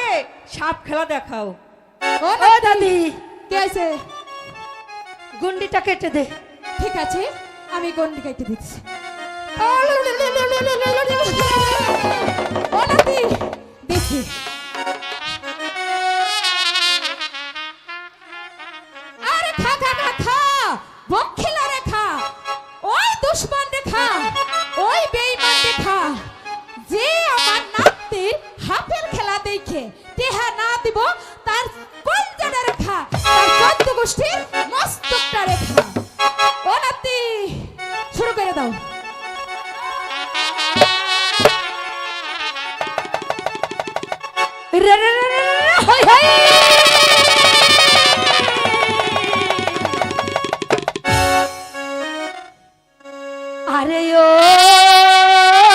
আগে সাপ খেলা দেখাও দাদি কেছে গুন্ডিটা কেটে দে ঠিক আছে আমি গুন্ডি কেটে দিচ্ছি দেখি মুষ্টি মস্তকটা রেখা ও নাতি শুরু করে দাও। রে রে রে রে, হাই হাই। আরে ও